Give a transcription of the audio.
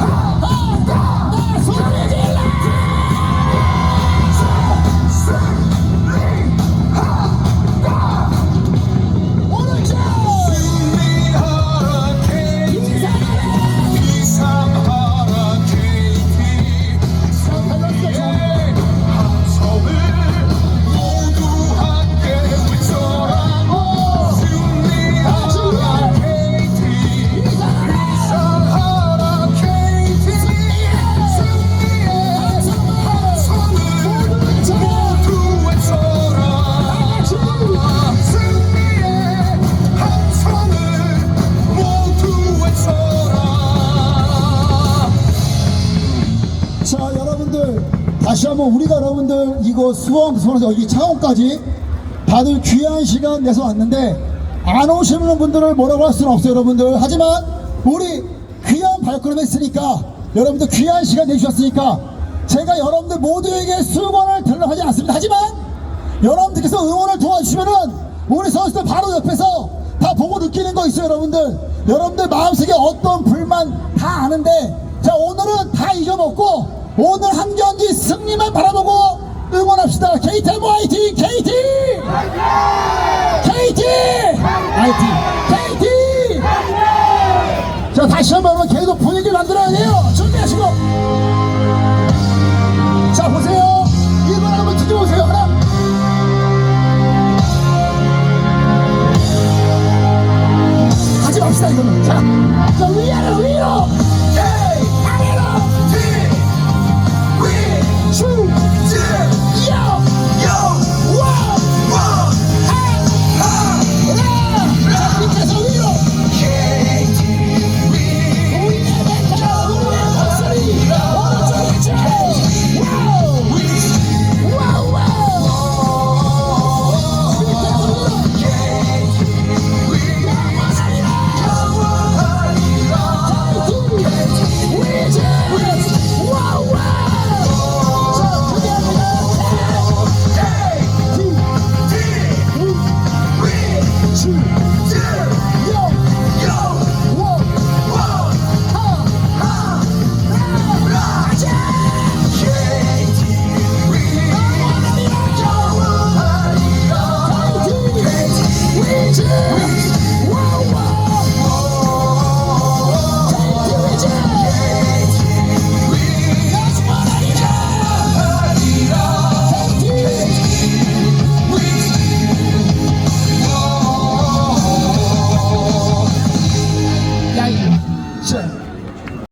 Brasil! 자 여러분들 다시 한번 우리가 여러분들 이거 수원 서울에서 여기 창원까지 다들 귀한 시간 내서 왔는데 안 오시는 분들을 뭐라고 할 수는 없어요 여러분들. 하지만 우리 귀한 발걸음 했으니까 여러분들 귀한 시간 내주셨으니까 제가 여러분들 모두에게 수건을 들려 하지 않습니다. 하지만 여러분들께서 응원을 도와주시면은 우리 선수들 바로 옆에서 다 보고 느끼는 거 있어요 여러분들. 여러분들 마음속에 어떤 불만 다 아는데 자 오늘은 다 이겨먹고 오늘 한 경기 승리만 바라보고 응원합시다. KT 화이팅! KT! KT! 화이팅! KT! 자 다시 한번 계속 분위기 만들어야 돼요. 준비하시고 자 보세요. 이번 한번 뒤져보세요. 하나 하지 맙시다 이거는. 자, 자 위아래 위